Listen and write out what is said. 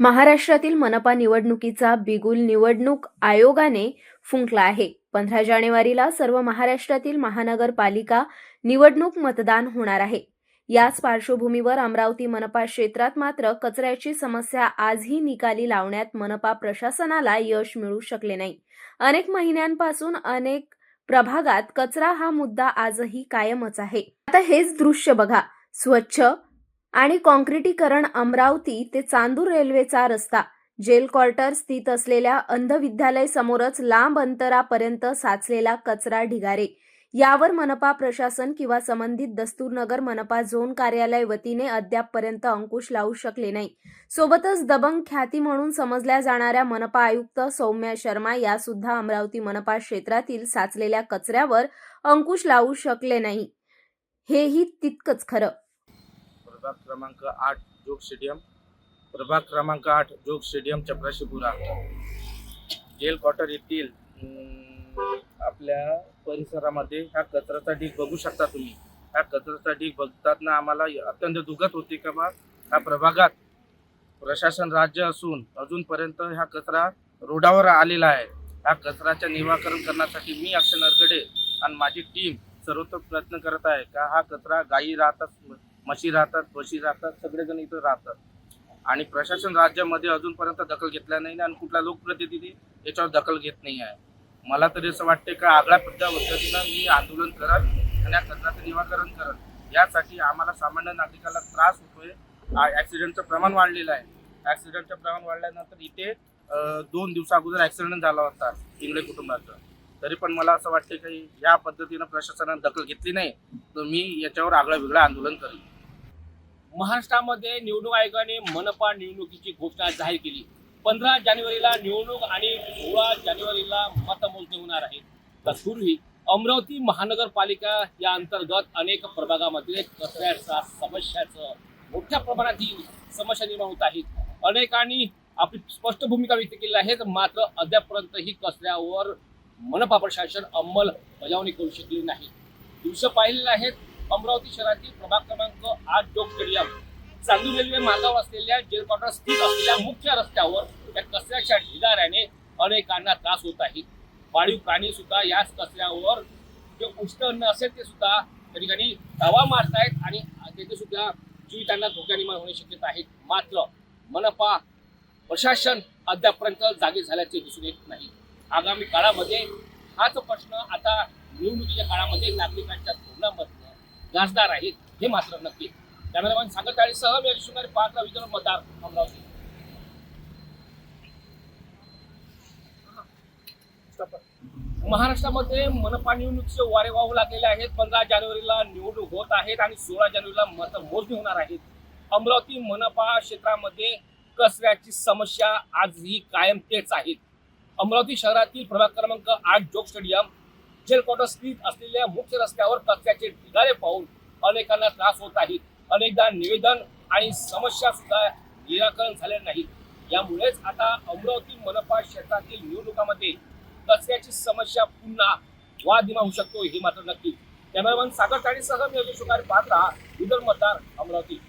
महाराष्ट्रातील मनपा निवडणुकीचा बिगुल निवडणूक आयोगाने फुंकला आहे. पंधरा जानेवारीला सर्व महाराष्ट्रातील महानगरपालिका निवडणूक मतदान होणार आहे. याच पार्श्वभूमीवर अमरावती मनपा क्षेत्रात मात्र कचऱ्याची समस्या आजही निकाली लावण्यात मनपा प्रशासनाला यश मिळू शकले नाही. अनेक महिन्यांपासून अनेक प्रभागात कचरा हा मुद्दा आजही कायमच आहे. आता हेच दृश्य बघा. स्वच्छ आणि कॉन्क्रिटीकरण अमरावती ते चांदूर रेल्वेचा रस्ता. जेल क्वार्टर स्थित असलेल्या अंध विद्यालय समोरच लांब अंतरापर्यंत साचलेला कचरा ढिगारे. यावर मनपा प्रशासन किंवा संबंधित दस्तूरनगर मनपा झोन कार्यालय वतीने अद्यापपर्यंत अंकुश लावू शकले नाही. सोबतच दबंग ख्याती म्हणून समजल्या जाणाऱ्या मनपा आयुक्त सौम्या शर्मा या सुद्धा अमरावती मनपा क्षेत्रातील साचलेल्या कचऱ्यावर अंकुश लावू शकले नाही. हेही तितकंच खरं. प्रभाग क्रमांक आठ जोग स्टेडियम. प्रभाग क्रमांक आठ Jog stadium Chaprashipura jail quarter येथील आपल्या परिसरामध्ये ह्या कचऱ्याचा ढीग बघू शकता तुम्ही. ह्या कचऱ्याचा ढीग बघताना आम्हाला अत्यंत दुखत होते का बा? ह्या प्रभागात प्रशासन राज्य असून अजूनपर्यंत ह्या कचरा रोडावर आलेला आहे. ह्या कचऱ्याचे निराकरण करण्यासाठी मी अक्षय नरगडे आणि माझी टीम सर्वोत्तम प्रयत्न करत आहे का हा कचरा गायी राहतात म्हशी राहतात म्हशी राहतात सगळेजण इथं राहतात. आणि प्रशासन राज्यामध्ये अजूनपर्यंत दखल घेतल्या नाही आणि कुठला लोकप्रतिनिधी याच्यावर दखल घेत नाही आहे. मला तरी असं वाटते का आगळ्या पद्धतीनं मी आंदोलन करत आणि या कचऱ्याचं निवाकरण करत यासाठी आम्हाला सामान्य नागरिकाला त्रास होतोय. ॲक्सिडेंटचं प्रमाण वाढलेलं आहे. ॲक्सिडेंटचं प्रमाण वाढल्यानंतर इथे दोन दिवसा अगोदर ॲक्सिडेंट झाला होता इंगळे कुटुंबाचा. तरी पण मला असं वाटते की या पद्धतीनं प्रशासनानं दखल घेतली नाही तर मी याच्यावर आगळं वेगळं आंदोलन करेन. महाराष्ट्रामध्ये निवडणूक आयोगाने मनपा निवडणुकीची घोषणा जाहीर केली. पंधरा जानेवारीला निवडणूक आणि सोळा जानेवारीला मतमोजणी होणार आहे. तत्पूर्वी अमरावती महानगरपालिका या अंतर्गत अनेक प्रभागामध्ये कचऱ्याचा समस्याचं मोठ्या प्रमाणात ही समस्या निर्माण होत आहेत. अनेकांनी आपली स्पष्ट भूमिका व्यक्त केली आहे मात्र अद्यापर्यंत ही कचऱ्यावर मनपा प्रशासन अंमलबजावणी करू शकली नाही. दिवस पाहिलेले आहेत. अमरावती शहरातील प्रभाग क्रमांक आठ जोग स्टेडियम. चांदूर रेल्वे मार्गावर असलेल्या जेल क्वार्टर स्थित असलेल्या मुख्य रस्त्यावर त्या कचऱ्याच्या ढिगाऱ्याने अनेकांना त्रास होत आहे. पाळीव प्राणी सुद्धा याच कचऱ्यावर जे उष्ट अन्न असेल ते सुद्धा त्या ठिकाणी हवा मारतायत आणि तेथे सुद्धा जीवितांना धोका निर्माण होण्याची शक्यता आहे. मात्र मनपा प्रशासन अद्यापर्यंत जागे झाल्याचे दिसून येत नाही. आगामी काळामध्ये हाच प्रश्न आता निवडणुकीच्या काळामध्ये नागरिकांच्या धोरणामधनं गाजदार आहेत हे मात्र नक्की. कॅमेरामॅन सागर काळेसह मी अजित पाच विदर्भ मतदार अमरावती. महाराष्ट्रामध्ये मनपा निवडणुकीचे वारे वाहू लागलेले आहेत. पंधरा जानेवारीला निवडणूक होत आहेत आणि सोळा जानेवारीला मतमोजणी होणार आहेत अमरावती मनपा क्षेत्रामध्ये कचऱ्याची समस्या आजही कायम तेच आहेत अमरावती शहरातील प्रभाग क्रमांक आठ जोग स्टेडियम जेल क्वार्टर स्थित असलेल्या मुख्य रस्त्यावर कचऱ्याचे ढिगारे पाहून अनेकांना त्रास होत आहेत अनेकदा निवेदन आणि समस्या सुद्धा निराकरण झाले नाहीत. यामुळेच आता अमरावती मनपा क्षेत्रातील निवडणुकामध्ये कचऱ्याची समस्या पुन्हा वादिमा होऊ शकतो हे मात्र नक्की. कॅमेरामन सागर काळीसह मी अजून शुकार पाहत राहा विदर्भ मतदार अमरावती.